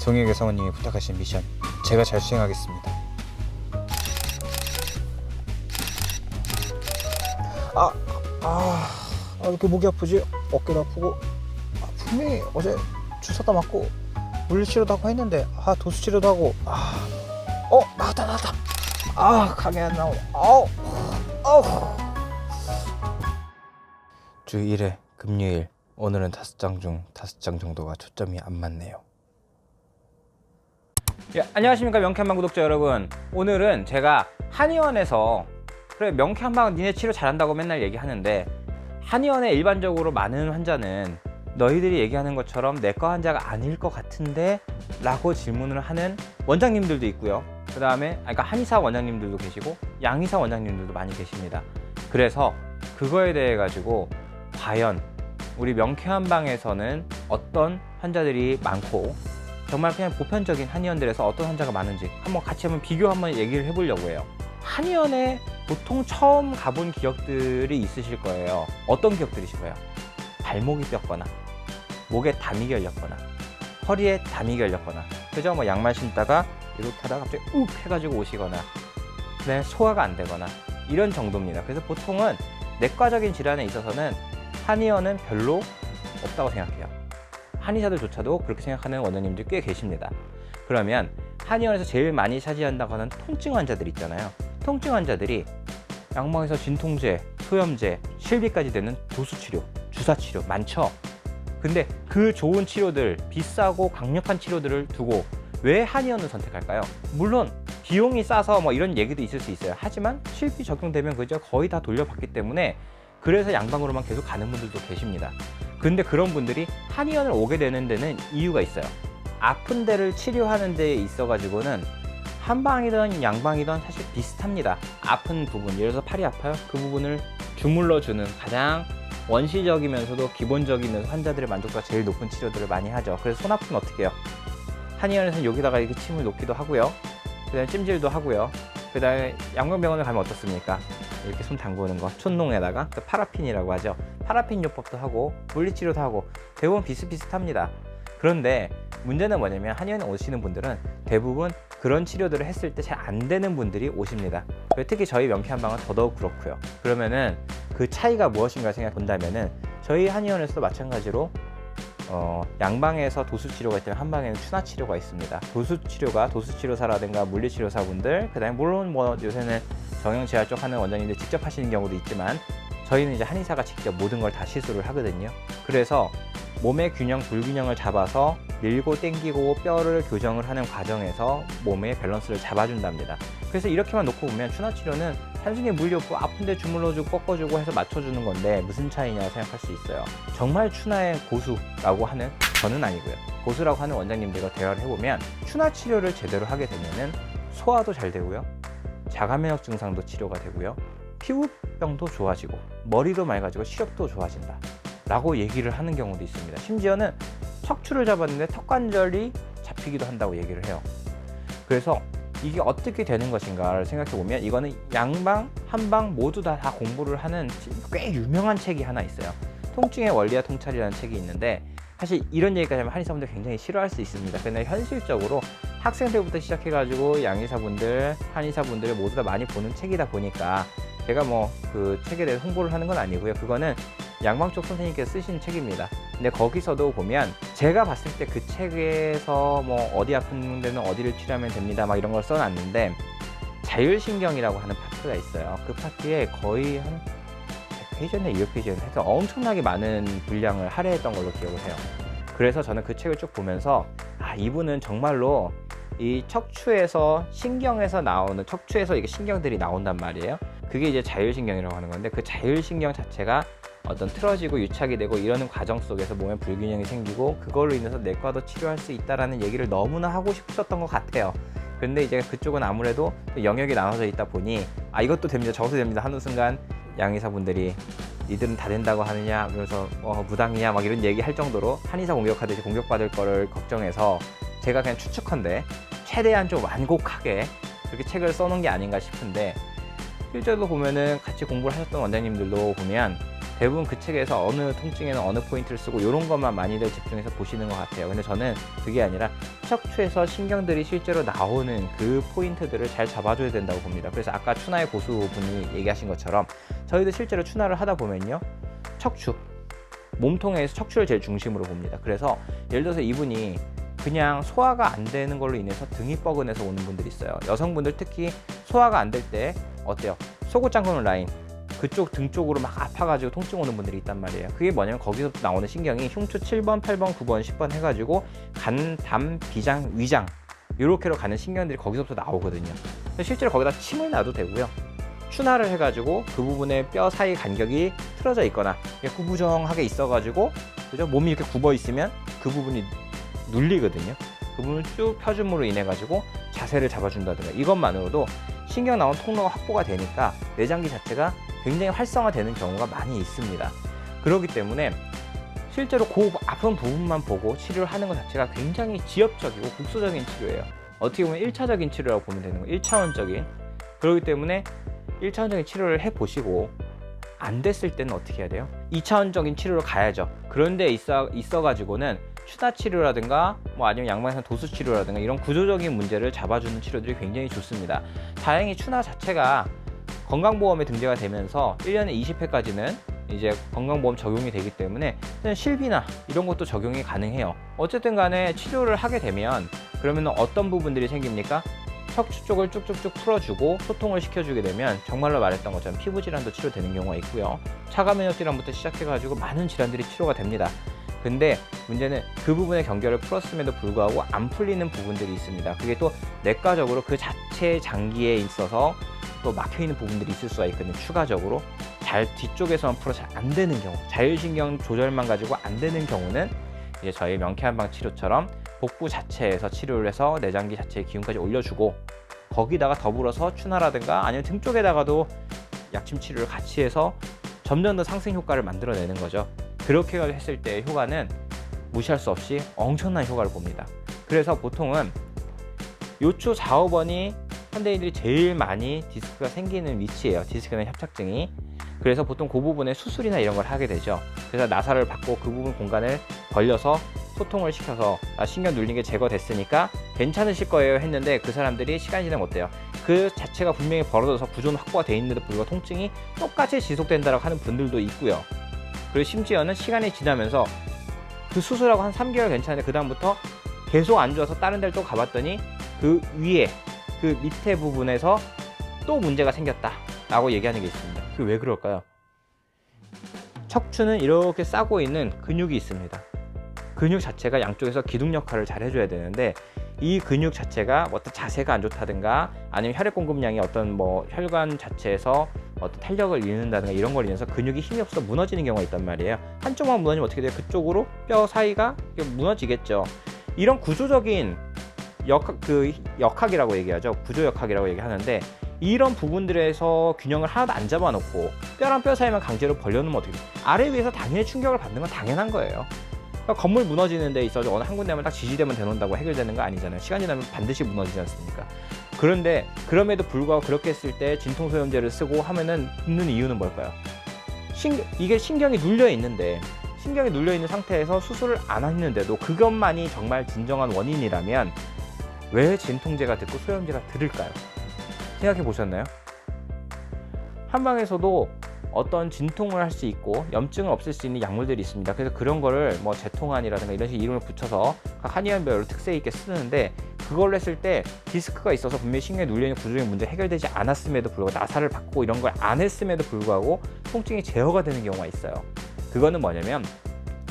송혜교 사모님이 부탁하신 미션 제가 잘 수행하겠습니다. 아, 아, 아 이렇게 목이 아프지? 어깨도 아프고 아, 분명히 어제 주사도 맞고 물리치료도 하고 했는데 아 도수치료도 하고 아, 어 나왔다 나왔다 아 감이 안 나오네 아우 아우 주 1회 금요일 오늘은 다섯 장 중 다섯 장 정도가 초점이 안 맞네요. 예, 안녕하십니까 명쾌한방 구독자 여러분. 오늘은 제가 한의원에서 그래 명쾌한방 니네 치료 잘한다고 맨날 얘기하는데 한의원에 일반적으로 많은 환자는 너희들이 얘기하는 것처럼 내과 환자가 아닐 것 같은데 라고 질문을 하는 원장님들도 있고요. 그 다음에 그러니까 한의사 원장님들도 계시고 양의사 원장님들도 많이 계십니다. 그래서 그거에 대해 가지고 과연 우리 명쾌한 방에서는 어떤 환자들이 많고 정말 그냥 보편적인 한의원들에서 어떤 환자가 많은지 한번 같이 한번 비교 한번 얘기를 해보려고 해요. 한의원에 보통 처음 가본 기억들이 있으실 거예요. 어떤 기억들이실까요? 발목이 뼈거나, 목에 담이 걸렸거나, 허리에 담이 걸렸거나, 그죠? 뭐 양말 신다가 이렇게 하다가 갑자기 욱 해가지고 오시거나, 그다음에 소화가 안 되거나 이런 정도입니다. 그래서 보통은 내과적인 질환에 있어서는 한의원은 별로 없다고 생각해요. 한의사들조차도 그렇게 생각하는 원장님들이 꽤 계십니다. 그러면 한의원에서 제일 많이 차지한다고 하는 통증 환자들 있잖아요. 통증 환자들이 양방에서 진통제, 소염제, 실비까지 되는 도수치료, 주사치료 많죠. 근데 그 좋은 치료들, 비싸고 강력한 치료들을 두고 왜 한의원을 선택할까요? 물론 비용이 싸서 뭐 이런 얘기도 있을 수 있어요. 하지만 실비 적용되면 그저 거의 다 돌려받기 때문에 그래서 양방으로만 계속 가는 분들도 계십니다. 근데 그런 분들이 한의원을 오게 되는 데는 이유가 있어요. 아픈 데를 치료하는 데에 있어 가지고는 한방이든 양방이든 사실 비슷합니다. 아픈 부분, 예를 들어서 팔이 아파요. 그 부분을 주물러 주는 가장 원시적이면서도 기본적이면서 환자들의 만족도가 제일 높은 치료들을 많이 하죠. 그래서 손 아프면 어떻게 해요? 한의원에서는 여기다가 이렇게 침을 놓기도 하고요. 그다음에 찜질도 하고요. 그 다음에 양명병원을 가면 어떻습니까? 이렇게 손 담그는 거 촌농에다가 그 파라핀이라고 하죠. 파라핀 요법도 하고 물리치료도 하고 대부분 비슷비슷합니다. 그런데 문제는 뭐냐면 한의원에 오시는 분들은 대부분 그런 치료들을 했을 때 잘 안 되는 분들이 오십니다. 특히 저희 명쾌한방은 더더욱 그렇고요. 그러면은 그 차이가 무엇인가 생각해 본다면은 저희 한의원에서도 마찬가지로 어, 양방에서 도수치료가 있다면 한방에는 추나치료가 있습니다. 도수치료가 도수치료사라든가 물리치료사분들, 그 다음에 물론 뭐 요새는 정형재활 쪽 하는 원장님들 직접 하시는 경우도 있지만 저희는 이제 한의사가 직접 모든 걸 다 시술을 하거든요. 그래서 몸의 균형, 불균형을 잡아서 밀고 당기고 뼈를 교정을 하는 과정에서 몸의 밸런스를 잡아준답니다. 그래서 이렇게만 놓고 보면 추나치료는 단순히 물려고 아픈데 주물러주고 꺾어주고 해서 맞춰주는 건데 무슨 차이냐 생각할 수 있어요. 정말 추나의 고수라고 하는 저는 아니고요. 고수라고 하는 원장님들과 대화를 해보면 추나 치료를 제대로 하게 되면은 소화도 잘 되고요. 자가면역 증상도 치료가 되고요. 피부병도 좋아지고 머리도 맑아지고 시력도 좋아진다. 라고 얘기를 하는 경우도 있습니다. 심지어는 척추를 잡았는데 턱관절이 잡히기도 한다고 얘기를 해요. 그래서 이게 어떻게 되는 것인가를 생각해 보면 이거는 양방, 한방 모두 다, 다 공부를 하는 꽤 유명한 책이 하나 있어요. 통증의 원리와 통찰이라는 책이 있는데 사실 이런 얘기까지 하면 한의사분들 굉장히 싫어할 수 있습니다. 근데 현실적으로 학생들부터 시작해가지고 양의사분들, 한의사분들 모두 다 많이 보는 책이다 보니까 제가 뭐 그 책에 대해 홍보를 하는 건 아니고요. 그거는 양방 쪽 선생님께서 쓰신 책입니다. 근데 거기서도 보면 제가 봤을 때 그 책에서 뭐 어디 아픈 데는 어디를 치료하면 됩니다. 막 이런 걸 써놨는데 자율신경이라고 하는 파트가 있어요. 그 파트에 거의 한 100페이지나 200페이지나 해서 엄청나게 많은 분량을 할애했던 걸로 기억을 해요. 그래서 저는 그 책을 쭉 보면서 아 이분은 정말로 이 척추에서 신경에서 나오는 척추에서 이게 신경들이 나온단 말이에요. 그게 이제 자율신경이라고 하는 건데 그 자율신경 자체가 어떤 틀어지고 유착이 되고 이러는 과정 속에서 몸에 불균형이 생기고 그걸로 인해서 내과도 치료할 수 있다라는 얘기를 너무나 하고 싶으셨던 것 같아요. 근데 이제 그쪽은 아무래도 영역이 나눠져 있다 보니 아 이것도 됩니다 저것도 됩니다 하는 순간 양의사분들이 이들은 다 된다고 하느냐 그래서 어, 무당이냐 막 이런 얘기 할 정도로 한의사 공격하듯이 공격받을 거를 걱정해서 제가 그냥 추측컨대 최대한 좀 완곡하게 그렇게 책을 써놓은 게 아닌가 싶은데 실제로 보면은 같이 공부를 하셨던 원장님들도 보면 대부분 그 책에서 어느 통증에는 어느 포인트를 쓰고 이런 것만 많이들 집중해서 보시는 것 같아요. 근데 저는 그게 아니라 척추에서 신경들이 실제로 나오는 그 포인트들을 잘 잡아줘야 된다고 봅니다. 그래서 아까 추나의 고수분이 얘기하신 것처럼 저희도 실제로 추나를 하다 보면요. 척추, 몸통에서 척추를 제일 중심으로 봅니다. 그래서 예를 들어서 이분이 그냥 소화가 안 되는 걸로 인해서 등이 뻐근해서 오는 분들이 있어요. 여성분들 특히 소화가 안 될 때 어때요? 속옷 잠그는 라인 그쪽 등 쪽으로 막 아파가지고 통증 오는 분들이 있단 말이에요. 그게 뭐냐면 거기서 나오는 신경이 흉추 7번, 8번, 9번, 10번 해가지고 간, 담, 비장, 위장 이렇게로 가는 신경들이 거기서부터 나오거든요. 실제로 거기다 침을 놔도 되고요. 추나를 해가지고 그 부분에 뼈 사이 간격이 틀어져 있거나 구부정하게 있어가지고 그죠 몸이 이렇게 굽어 있으면 그 부분이 눌리거든요. 그 부분을 쭉 펴줌으로 인해 가지고 자세를 잡아준다든가 이것만으로도 신경 나온 통로가 확보가 되니까 내장기 자체가 굉장히 활성화되는 경우가 많이 있습니다. 그렇기 때문에 실제로 그 아픈 부분만 보고 치료를 하는 것 자체가 굉장히 지엽적이고 국소적인 치료예요. 어떻게 보면 1차적인 치료라고 보면 되는 거예요. 1차원적인. 그렇기 때문에 1차원적인 치료를 해보시고 안 됐을 때는 어떻게 해야 돼요? 2차원적인 치료로 가야죠. 그런데 있어, 있어가지고는 추다 치료라든가 뭐 아니면 양방향 도수 치료라든가 이런 구조적인 문제를 잡아주는 치료들이 굉장히 좋습니다. 다행히 추나 자체가 건강보험에 등재가 되면서 1년에 20회까지는 이제 건강보험 적용이 되기 때문에 실비나 이런 것도 적용이 가능해요. 어쨌든 간에 치료를 하게 되면 그러면 어떤 부분들이 생깁니까? 척추 쪽을 쭉쭉쭉 풀어주고 소통을 시켜주게 되면 정말로 말했던 것처럼 피부 질환도 치료되는 경우가 있고요. 차가 면역 질환부터 시작해가지고 많은 질환들이 치료가 됩니다. 근데 문제는 그 부분의 경계를 풀었음에도 불구하고 안 풀리는 부분들이 있습니다. 그게 또 내과적으로 그 자체 장기에 있어서 또 막혀 있는 부분들이 있을 수가 있거든요. 추가적으로 잘 뒤쪽에서만 풀어 잘안 되는 경우, 자율신경 조절만 가지고 안 되는 경우는 이제 저희 명쾌한방 치료처럼 복부 자체에서 치료를 해서 내장기 자체의 기운까지 올려주고 거기다가 더불어서 추나라든가 아니면 등 쪽에다가도 약침 치료를 같이 해서 점점 더 상승 효과를 만들어내는 거죠. 그렇게 했을 때 효과는 무시할 수 없이 엄청난 효과를 봅니다. 그래서 보통은 요추 좌우번이 현대인들이 제일 많이 디스크가 생기는 위치예요. 디스크는 협착증이. 그래서 보통 그 부분에 수술이나 이런 걸 하게 되죠. 그래서 나사를 받고 그 부분 공간을 벌려서 소통을 시켜서 아, 신경 눌린 게 제거됐으니까 괜찮으실 거예요 했는데 그 사람들이 시간이 지나면 어때요? 그 자체가 분명히 벌어져서 구조는 확보가 돼 있는데도 불구하고 통증이 똑같이 지속된다고 하는 분들도 있고요. 그리고 심지어는 시간이 지나면서 그 수술하고 한 3개월 괜찮은데 그 다음부터 계속 안 좋아서 다른 데를 또 가봤더니 그 위에 그 밑에 부분에서 또 문제가 생겼다 라고 얘기하는 게 있습니다. 그게 왜 그럴까요? 척추는 이렇게 싸고 있는 근육이 있습니다. 근육 자체가 양쪽에서 기둥 역할을 잘 해줘야 되는데 이 근육 자체가 어떤 자세가 안 좋다든가 아니면 혈액 공급량이 어떤 뭐 혈관 자체에서 어떤 탄력을 잃는다든가 이런 걸 인해서 근육이 힘이 없어 무너지는 경우가 있단 말이에요. 한쪽만 무너지면 어떻게 돼요? 그쪽으로 뼈 사이가 무너지겠죠. 이런 구조적인 역, 그 역학이라고 얘기하죠. 구조 역학이라고 얘기하는데 이런 부분들에서 균형을 하나도 안 잡아놓고 뼈랑 뼈 사이만 강제로 벌려놓으면 어떻게? 아래 위에서 당연히 충격을 받는 건 당연한 거예요. 그러니까 건물 무너지는 데 있어서 어느 한 군데만 딱 지지대면 되는다고 해결되는 거 아니잖아요. 시간이 지나면 반드시 무너지지 않습니까? 그런데 그럼에도 불구하고 그렇게 했을 때 진통소염제를 쓰고 하면은 붙는 이유는 뭘까요? 신, 이게 신경이 눌려 있는데 신경이 눌려 있는 상태에서 수술을 안 했는데도 그것만이 정말 진정한 원인이라면 왜 진통제가 듣고 소염제가 들을까요? 생각해 보셨나요? 한방에서도 어떤 진통을 할 수 있고 염증을 없앨 수 있는 약물들이 있습니다. 그래서 그런 거를 뭐 제통안이라든가 이런 식의 이름을 붙여서 각 한의원별로 특색 있게 쓰는데 그걸 했을 때 디스크가 있어서 분명히 신경에 눌려있는 구조적인 문제 해결되지 않았음에도 불구하고 나사를 받고 이런 걸 안 했음에도 불구하고 통증이 제어가 되는 경우가 있어요. 그거는 뭐냐면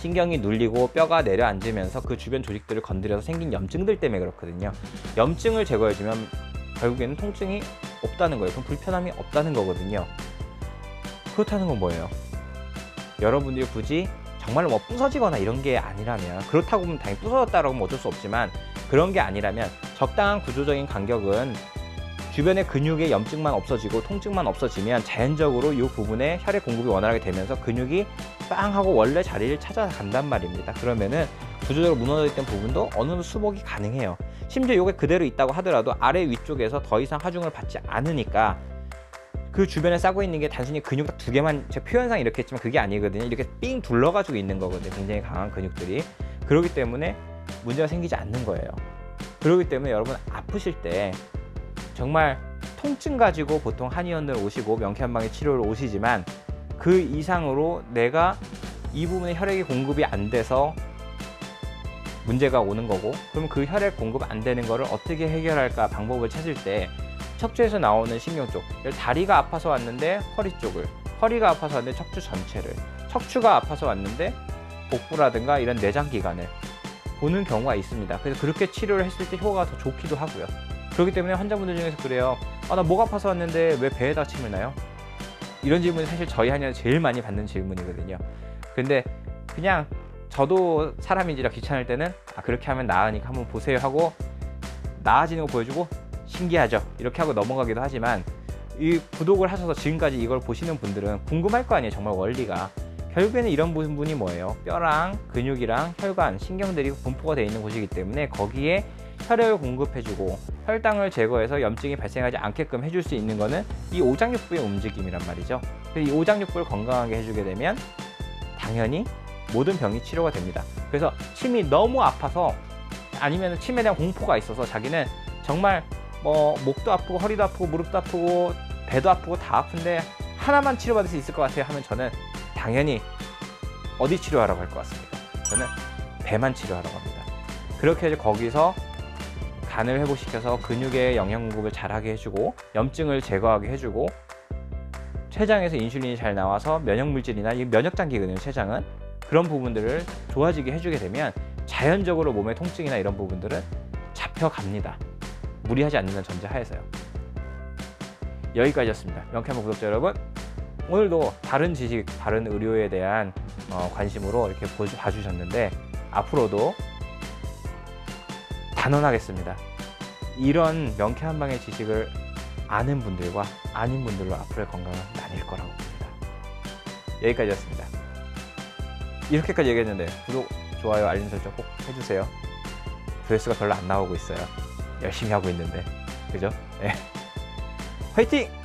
신경이 눌리고 뼈가 내려앉으면서 그 주변 조직들을 건드려서 생긴 염증들 때문에 그렇거든요. 염증을 제거해주면 결국에는 통증이 없다는 거예요. 그럼 불편함이 없다는 거거든요. 그렇다는 건 뭐예요? 여러분들이 굳이 정말로 뭐 부서지거나 이런 게 아니라면 그렇다고 하면 당연히 부서졌다라고 하면 어쩔 수 없지만 그런 게 아니라면 적당한 구조적인 간격은 주변의 근육의 염증만 없어지고 통증만 없어지면 자연적으로 이 부분에 혈액 공급이 원활하게 되면서 근육이 빵 하고 원래 자리를 찾아간단 말입니다. 그러면은 구조적으로 무너져 있던 부분도 어느 정도 수복이 가능해요. 심지어 이게 그대로 있다고 하더라도 아래 위쪽에서 더 이상 하중을 받지 않으니까 그그 주변에 싸고 있는 게 단순히 근육 딱 두 개만 제 표현상 이렇게 했지만 그게 아니거든요. 이렇게 삥 둘러가지고 있는 거거든요. 굉장히 강한 근육들이 그렇기 때문에 문제가 생기지 않는 거예요. 그렇기 때문에 여러분 아프실 때 정말 통증 가지고 보통 한의원을 오시고 명쾌한방에 치료를 오시지만 그 이상으로 내가 이 부분에 혈액이 공급이 안 돼서 문제가 오는 거고 그럼 그 혈액 공급 안 되는 거를 어떻게 해결할까 방법을 찾을 때 척추에서 나오는 신경 쪽 다리가 아파서 왔는데 허리 쪽을 허리가 아파서 왔는데 척추 전체를 척추가 아파서 왔는데 복부라든가 이런 내장 기관을 보는 경우가 있습니다. 그래서 그렇게 치료를 했을 때 효과가 더 좋기도 하고요. 그렇기 때문에 환자분들 중에서 그래요. 아, 나 목 아파서 왔는데 왜 배에다 침을 나요? 이런 질문이 사실 저희 한의원 제일 많이 받는 질문이거든요. 근데 그냥 저도 사람인지라 귀찮을 때는 아, 그렇게 하면 나으니까 한번 보세요 하고 나아지는 거 보여주고 신기하죠. 이렇게 하고 넘어가기도 하지만 이 구독을 하셔서 지금까지 이걸 보시는 분들은 궁금할 거 아니에요. 정말 원리가. 결국에는 이런 부분이 뭐예요? 뼈랑 근육이랑 혈관, 신경들이 분포가 되어 있는 곳이기 때문에 거기에 혈액을 공급해주고 혈당을 제거해서 염증이 발생하지 않게끔 해줄 수 있는 거는 이 오장육부의 움직임이란 말이죠. 이 오장육부를 건강하게 해주게 되면 당연히 모든 병이 치료가 됩니다. 그래서 침이 너무 아파서 아니면 침에 대한 공포가 있어서 자기는 정말 뭐 목도 아프고 허리도 아프고 무릎도 아프고 배도 아프고 다 아픈데 하나만 치료받을 수 있을 것 같아요 하면 저는 당연히 어디 치료하라고 할 것 같습니다. 저는 배만 치료하라고 합니다. 그렇게 해서 거기서 간을 회복시켜서 근육의 영양 공급을 잘하게 해주고 염증을 제거하게 해주고 췌장에서 인슐린이 잘 나와서 면역 물질이나 이 면역 장기거든요. 췌장은 그런 부분들을 좋아지게 해주게 되면 자연적으로 몸의 통증이나 이런 부분들은 잡혀갑니다. 무리하지 않는 전제하에서요. 여기까지였습니다. 명쾌한 구독자 여러분, 오늘도 다른 지식, 다른 의료에 대한 어, 관심으로 이렇게 보- 봐주셨는데 앞으로도 단언하겠습니다. 이런 명쾌 한 방의 지식을 아는 분들과 아닌 분들로 앞으로의 건강은 나뉠 거라고 봅니다. 여기까지였습니다. 이렇게까지 얘기했는데 구독, 좋아요, 알림 설정 꼭 해주세요. 조회수가 별로 안 나오고 있어요. 열심히 하고 있는데 그죠? 네. 화이팅!